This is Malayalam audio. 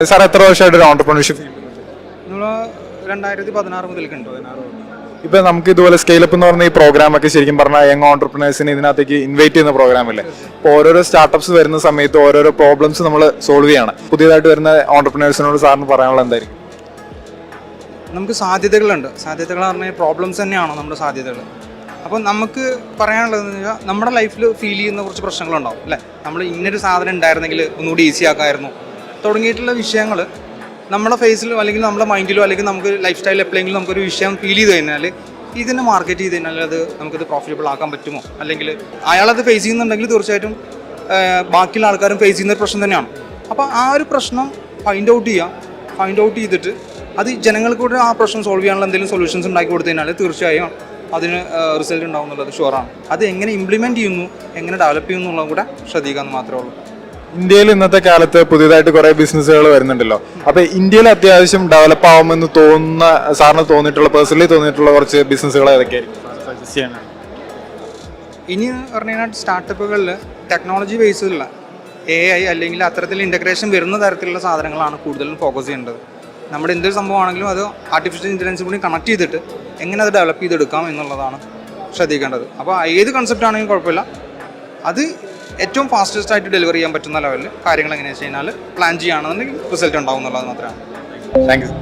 സാർ എത്ര വർഷമായിട്ട് ഒരു ഓണ്ടർപ്രണർഷിപ്പ് രണ്ടായിരത്തി പതിനാറ് മുതൽ ഇപ്പൊ നമുക്ക് ഇതുപോലെ സ്കെയിലപ്പ് എന്ന് പറഞ്ഞ ഈ പ്രോഗ്രാം ഒക്കെ ശരിക്കും പറഞ്ഞാൽ യങ് ഓണ്ടർപ്രണേഴ്സിന് ഇതിനകത്തേക്ക് ഇൻവൈറ്റ് ചെയ്യുന്ന പ്രോഗ്രാം അല്ലേ? അപ്പോൾ ഓരോരോ സ്റ്റാർട്ടപ്സ് വരുന്ന സമയത്ത് ഓരോരോ പ്രോബ്ലംസ് നമ്മൾ സോൾവ് ചെയ്യാണ്. പുതിയതായിട്ട് വരുന്ന ഓണ്ടർപ്രണേഴ്സിനോട് സാറിന് പറയാനുള്ള എന്തായിരിക്കും? നമുക്ക് സാധ്യതകളുണ്ട്. സാധ്യതകൾ പറഞ്ഞാൽ പ്രോബ്ലംസ് തന്നെയാണോ നമ്മുടെ സാധ്യതകൾ അപ്പോൾ നമുക്ക് പറയാനുള്ളതെന്ന് വെച്ചാൽ നമ്മുടെ ലൈഫിൽ ഫീൽ ചെയ്യുന്ന കുറച്ച് പ്രശ്നങ്ങളുണ്ടാവും അല്ലേ? നമ്മൾ ഇന്നൊരു സാധനം ഉണ്ടായിരുന്നെങ്കിൽ ഒന്നുകൂടി ഈസി ആക്കാമായിരുന്നു തുടങ്ങിയിട്ടുള്ള വിഷയങ്ങൾ നമ്മുടെ ഫേസിലോ അല്ലെങ്കിൽ നമ്മുടെ മൈൻഡിലോ അല്ലെങ്കിൽ നമുക്ക് ലൈഫ് സ്റ്റൈൽ എപ്പോഴെങ്കിലും നമുക്കൊരു വിഷയം ഫീൽ ചെയ്ത് കഴിഞ്ഞാൽ ഇതിനെ മാർക്കറ്റ് ചെയ്ത് കഴിഞ്ഞാൽ അത് നമുക്കത് പ്രോഫിറ്റബിൾ ആക്കാൻ പറ്റുമോ? അല്ലെങ്കിൽ അയാളത് ഫേസ് ചെയ്യുന്നുണ്ടെങ്കിൽ തീർച്ചയായിട്ടും ബാക്കിയുള്ള ആൾക്കാരും ഫേസ് ചെയ്യുന്ന ഒരു പ്രശ്നം തന്നെയാണ്. അപ്പോൾ ആ ഒരു പ്രശ്നം ഫൈൻഡ് ഔട്ട് ചെയ്യുക ഫൈൻഡ് ഔട്ട് ചെയ്തിട്ട് അത് ജനങ്ങൾക്ക് കൂടെ ആ പ്രശ്നം സോൾവ് ചെയ്യാനുള്ള എന്തെങ്കിലും സൊല്യൂഷൻസ് ഉണ്ടാക്കി കൊടുത്തു കഴിഞ്ഞാൽ തീർച്ചയായും അതിന് റിസൾട്ട് ഉണ്ടാവും എന്നുള്ളത് ഷുവറാണ് അത് എങ്ങനെ ഇംപ്ലിമെന്റ് ചെയ്യുന്നു എങ്ങനെ ഡെവലപ്പ് ചെയ്യുന്നു എന്നുള്ളതും കൂടെ ശ്രദ്ധിക്കാമെന്ന് മാത്രമേ ഉള്ളൂ. ഇന്ത്യയിൽ ഇന്നത്തെ കാലത്ത് പുതിയതായിട്ട് കുറെ ബിസിനസ്സുകൾ വരുന്നുണ്ടല്ലോ. അപ്പൊ ഇന്ത്യയിൽ അത്യാവശ്യം ഡെവലപ്പ് ആവുമെന്ന് തോന്നുന്ന സാറിന് തോന്നിയിട്ടുള്ള പേഴ്സണലി തോന്നിയിട്ടുള്ള കുറച്ച് ബിസിനസ്സുകൾ ഏതൊക്കെയായിരിക്കും? ഇനി പറഞ്ഞു കഴിഞ്ഞാൽ സ്റ്റാർട്ടപ്പുകളിൽ ടെക്നോളജി ബേസിലുള്ള എ ഐ അല്ലെങ്കിൽ അത്തരത്തിൽ ഇന്റഗ്രേഷൻ വരുന്ന തരത്തിലുള്ള സാധനങ്ങളാണ് കൂടുതലും ഫോക്കസ് ചെയ്യേണ്ടത്. നമ്മുടെ എന്തൊരു സംഭവമാണെങ്കിലും അത് ആർട്ടിഫിഷ്യൽ ഇന്റലിജൻസ് കൂടി കണക്ട് ചെയ്തിട്ട് എങ്ങനെ അത് ഡെവലപ്പ് ചെയ്തെടുക്കാം എന്നുള്ളതാണ് ശ്രദ്ധിക്കേണ്ടത്. അപ്പോൾ ഏത് കൺസെപ്റ്റ് ആണെങ്കിലും കുഴപ്പമില്ല. അത് ഏറ്റവും ഫാസ്റ്റസ്റ്റ് ആയിട്ട് ഡെലിവറി ചെയ്യാൻ പറ്റുന്ന ലെവലിൽ കാര്യങ്ങൾ എങ്ങനെയാണെന്ന് വെച്ച് കഴിഞ്ഞാൽ പ്ലാൻ ചെയ്യുകയാണെന്നുണ്ടെങ്കിൽ റിസൾട്ട് ഉണ്ടാവും എന്നുള്ളത് മാത്രമാണ്. Thank you